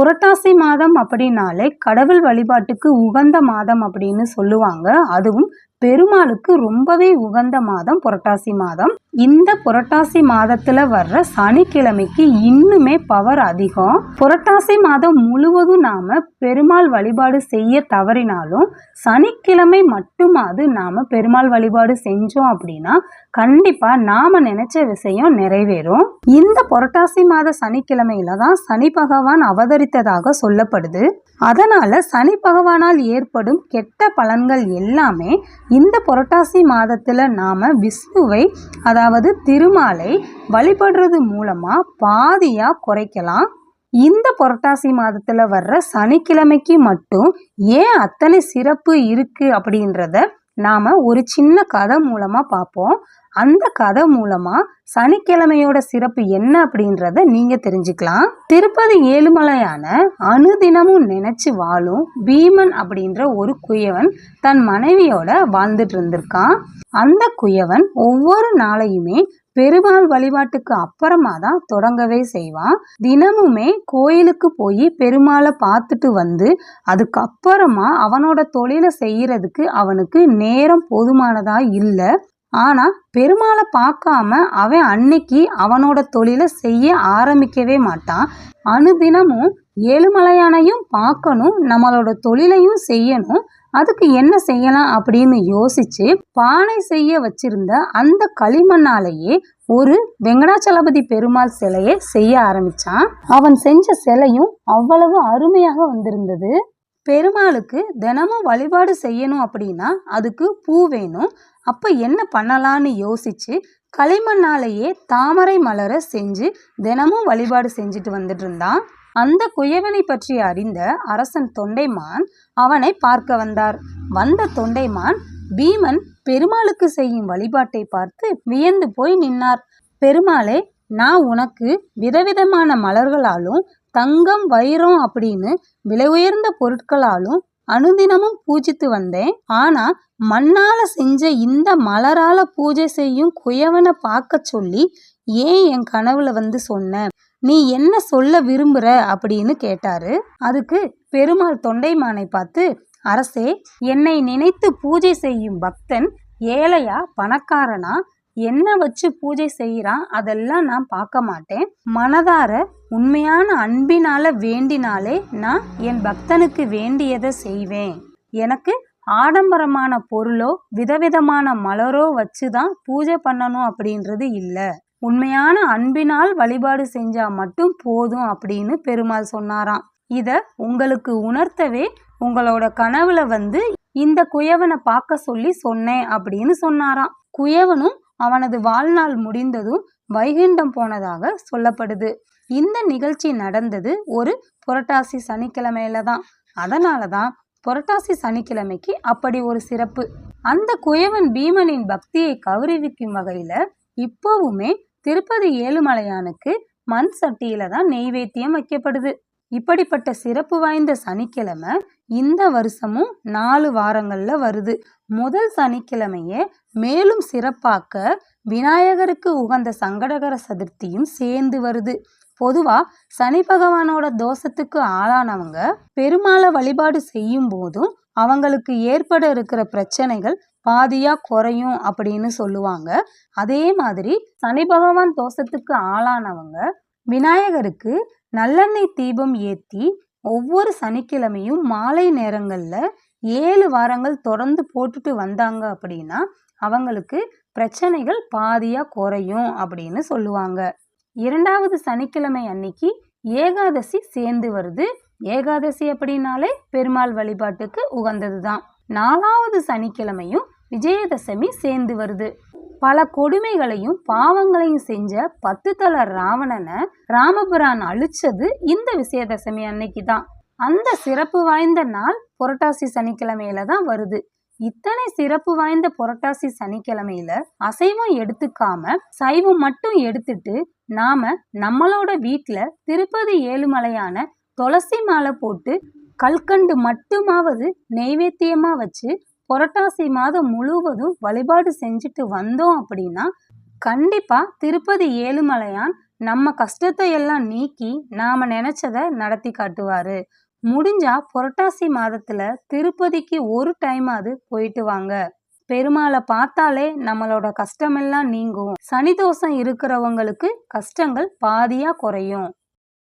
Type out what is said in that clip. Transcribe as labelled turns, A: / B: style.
A: புரட்டாசி மாதம் அப்படின்னாலே கடவுள் வழிபாட்டுக்கு உகந்த மாதம் அப்படின்னு சொல்லுவாங்க. அதுவும் பெருமாளுக்கு ரொம்பவே உகந்த மாதம் புரட்டாசி மாதம். இந்த புரட்டாசி மாதத்துல வர்ற சனிக்கிழமைக்கு இன்னுமே பவர் அதிகம். புரட்டாசி மாதம் முழுவதும் நாம பெருமாள் வழிபாடு செய்ய தவறினாலும் சனிக்கிழமை மட்டுமாவது நாம பெருமாள் வழிபாடு செஞ்சோம் அப்படின்னா கண்டிப்பா நாம நினைச்ச விஷயம் நிறைவேறும். இந்த புரட்டாசி மாத சனிக்கிழமையில தான் சனி பகவான் அவதரித்ததாக சொல்லப்படுது. அதனால சனி பகவானால் ஏற்படும் கெட்ட பலன்கள் எல்லாமே இந்த புரட்டாசி மாதத்தில் நாம் விஷ்ணுவை அதாவது திருமாலை வழிபடுறது மூலமாக பாதியாக குறைக்கலாம். இந்த புரட்டாசி மாதத்தில் வர்ற சனிக்கிழமைக்கு மட்டும் ஏன் அத்தனை சிறப்பு இருக்குது அப்படின்றத நாம் ஒரு சின்ன கதை மூலமாக பார்ப்போம். அந்த கதை மூலமா சனிக்கிழமையோட சிறப்பு என்ன அப்படின்றத நீங்க தெரிஞ்சுக்கலாம். திருப்பதி ஏழுமலையான அனுதினமும் நினைச்சு வாழும் பீமன் அப்படின்ற ஒரு குயவன் தன் மனைவியோட வாழ்ந்துட்டு இருந்திருக்கான். அந்த குயவன் ஒவ்வொரு நாளையுமே பெருமாள் வழிபாட்டுக்கு அப்புறமா தான் தொடங்கவே செய்வான். தினமுமே கோயிலுக்கு போய் பெருமாளை பார்த்துட்டு வந்து அதுக்கப்புறமா அவனோட தொழிலை செய்யறதுக்கு அவனுக்கு நேரம் போதுமானதா இல்லை. ஆனால் பெருமாளை பார்க்காம அவன் அன்னைக்கு அவனோட தொழிலை செய்ய ஆரம்பிக்கவே மாட்டான். அனுதினமும் ஏழுமலையானையும் பார்க்கணும் நம்மளோட தொழிலையும் செய்யணும். அதுக்கு என்ன செய்யலாம் அப்படின்னு யோசிச்சு பானை செய்ய வச்சிருந்த அந்த களிமண்ணாலேயே ஒரு வெங்கடாச்சலபதி பெருமாள் சிலையை செய்ய ஆரம்பிச்சான். அவன் செஞ்ச சிலையும் அவ்வளவு அருமையாக வந்திருந்தது. பெருமாளுக்கு தினமும் வழிபாடு செய்யணும் அப்படின்னா அதுக்கு பூ வேணும். அப்போ என்ன பண்ணலான்னு யோசிச்சு களிமண்ணாலேயே தாமரை மலரை செஞ்சு தினமும் வழிபாடு செஞ்சுட்டு வந்துட்டு இருந்தான். அந்த குயவனை பற்றி அறிந்த அரசன் தொண்டைமான் அவனை பார்க்க வந்தார். வந்த தொண்டைமான் பீமன் பெருமாளுக்கு செய்யும் வழிபாட்டை பார்த்து வியந்து போய் நின்னார். பெருமாளே நான் உனக்கு விதவிதமான மலர்களாலும் தங்கம் வைரம் அப்படின்னு விலை உயர்ந்த பொருட்களாலும் அனுதினமும் பூஜித்து வந்தேன். ஆனா மண்ணால செஞ்ச இந்த மலரால பூஜை செய்யும் குயவனை பார்க்க சொல்லி ஏன் என் கனவுல வந்து சொன்ன? நீ என்ன சொல்ல விரும்புற? அப்படின்னு கேட்டாரு. அதுக்கு பெருமாள் தொண்டைமானை பார்த்து அரசே என்னை நினைத்து பூஜை செய்யும் பக்தன் ஏழையா பணக்காரனா? என்ன வச்சு பூஜை செய்கிறான் அதெல்லாம் நான் பார்க்க மாட்டேன். மனதார உண்மையான அன்பினால வேண்டினாலே நான் என் பக்தனுக்கு வேண்டியதை செய்வேன். எனக்கு ஆடம்பரமான பொருளோ விதவிதமான மலரோ வச்சு தான் பூஜை பண்ணணும் அப்படின்றது இல்லை. உண்மையான அன்பினால் வழிபாடு செஞ்சா மட்டும் போதும் அப்படின்னு பெருமாள் சொன்னாராம். இத உங்களுக்கு உணர்த்தவே உங்களோட கனவுல வந்து இந்த குயவனை பார்க்க சொல்லி சொன்னேன் அப்படின்னு சொன்னாராம். குயவனும் அவனது வாழ்நாள் முடிந்ததும் வைகுண்டம் போனதாக சொல்லப்படுது. இந்த நிகழ்ச்சி நடந்தது ஒரு புரட்டாசி சனிக்கிழமையில தான் அதனால தான் புரட்டாசி சனிக்கிழமைக்கு அப்படி ஒரு சிறப்பு. அந்த குயவன் பீமனின் பக்தியை கௌரவிக்கும் வகையில இப்போவுமே திருப்பதி ஏழுமலையானுக்கு மண் சட்டியில தான் நெய்வேத்தியம் வைக்கப்படுது. இப்படிப்பட்ட சிறப்பு வாய்ந்த சனிக்கிழமை இந்த வருஷமும் நாலு வாரங்கள்ல வருது. முதல் சனிக்கிழமையே மேலும் சிறப்பாக்க விநாயகருக்கு உகந்த சங்கடகர சதுர்த்தியும் சேர்ந்து வருது. பொதுவாக சனி பகவானோட தோஷத்துக்கு ஆளானவங்க பெருமாளை வழிபாடு செய்யும் போதும் அவங்களுக்கு ஏற்பட இருக்கிற பிரச்சனைகள் பாதியா குறையும் அப்படின்னு சொல்லுவாங்க. அதே மாதிரி சனி பகவான் தோஷத்துக்கு ஆளானவங்க விநாயகருக்கு நல்லெண்ணெய் தீபம் ஏற்றி ஒவ்வொரு சனிக்கிழமையும் மாலை நேரங்களில் ஏழு வாரங்கள் தொடர்ந்து போட்டுட்டு வந்தாங்க அப்படின்னா அவங்களுக்கு பிரச்சனைகள் பாதியாக குறையும் அப்படின்னு சொல்லுவாங்க. இரண்டாவது சனிக்கிழமை அன்னைக்கு ஏகாதசி சேர்ந்து வருது. ஏகாதசி அப்படின்னாலே பெருமாள் வழிபாட்டுக்கு உகந்தது தான் நாலாவது சனிக்கிழமையும் விஜயதசமி சேர்ந்து வருது. பல கொடுமைகளையும் பாவங்களையும் செஞ்ச பத்து தல ராவணனை ராமபுரான் அழிச்சது இந்த விஜயதசமி அன்னைக்கு தான் அந்த சிறப்பு வாய்ந்த நாள் புரட்டாசி சனிக்கிழமையில தான் வருது. இத்தனை சிறப்பு வாய்ந்த புரட்டாசி சனிக்கிழமையில அசைவம் எடுத்துக்காம சைவம் மட்டும் எடுத்துட்டு நாம நம்மளோட வீட்டுல திருப்பதி ஏழுமலையான துளசி மாலை போட்டு கல்கண்டு மட்டுமாவது நெய்வேத்தியமா வச்சு புரட்டாசி மாதம் முழுவதும் வழிபாடு செஞ்சுட்டு வந்தோம் அப்படின்னா கண்டிப்பா திருப்பதி ஏழுமலையான் நம்ம கஷ்டத்தை எல்லாம் நீக்கி நாம நினைச்சத நடத்தி காட்டுவாரு. முடிஞ்சா புரட்டாசி மாதத்துல திருப்பதிக்கு ஒரு டைமாவது போயிட்டு வாங்க. பெருமாளை பார்த்தாலே நம்மளோட கஷ்டமெல்லாம் நீங்கும். சனி தோஷம் இருக்கிறவங்களுக்கு கஷ்டங்கள் பாதியா குறையும்.